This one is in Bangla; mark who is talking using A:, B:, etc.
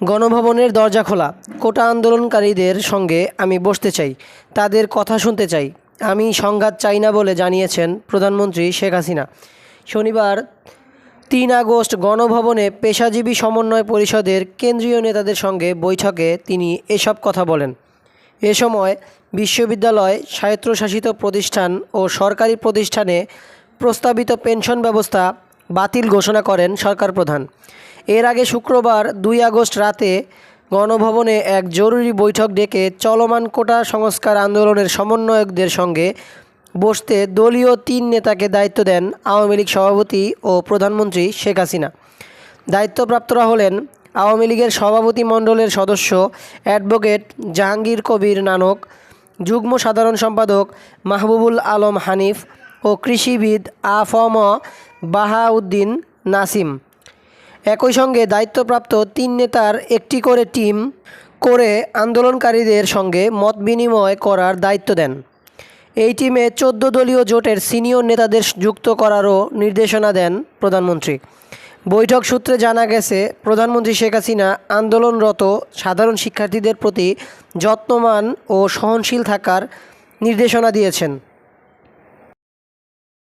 A: গণভবনের দরজা খোলা। কোটা আন্দোলনকারীদের সঙ্গে আমি বসতে চাই, তাদের কথা শুনতে চাই। আমি সংঘাত চাই না বলে জানিয়েছেন প্রধানমন্ত্রী শেখ হাসিনা। শনিবার তিন আগস্ট গণভবনে পেশাজীবী সমন্বয় পরিষদের কেন্দ্রীয় নেতাদের সঙ্গে বৈঠকে তিনি এসব কথা বলেন। এ সময় বিশ্ববিদ্যালয় স্বায়ত্তশাসিত প্রতিষ্ঠান ও সরকারি প্রতিষ্ঠানে প্রস্তাবিত পেনশন ব্যবস্থা বাতিল ঘোষণা করেন সরকার প্রধান। এর আগে শুক্রবার দুই আগস্ট রাতে গণভবনে এক জরুরি বৈঠক ডেকে চলমান কোটা সংস্কার আন্দোলনের সমন্বয়কদের সঙ্গে বসতে দলীয় তিন নেতাকে দায়িত্ব দেন আওয়ামী লীগ সভাপতি ও প্রধানমন্ত্রী শেখ হাসিনা। দায়িত্বপ্রাপ্তরা হলেন আওয়ামী লীগের সভাপতি মণ্ডলের সদস্য, অ্যাডভোকেট জাহাঙ্গীর কবির নানক, যুগ্ম সাধারণ সম্পাদক মাহবুবুল আলম হানিফ ও কৃষিবিদ আফম বাহাউদ্দিন নাসিম। একই সঙ্গে দায়িত্বপ্রাপ্ত তিন নেতার একটি করে টিম করে আন্দোলনকারীদের সঙ্গে মত বিনিময় করার দায়িত্ব দেন। এই টিমে চোদ্দ দলীয় জোটের সিনিয়র নেতাদের যুক্ত করারও নির্দেশনা দেন প্রধানমন্ত্রী। বৈঠক সূত্রে জানা গেছে, প্রধানমন্ত্রী শেখ হাসিনা আন্দোলনরত সাধারণ শিক্ষার্থীদের প্রতি যত্নমান ও সহনশীল থাকার নির্দেশনা দিয়েছেন।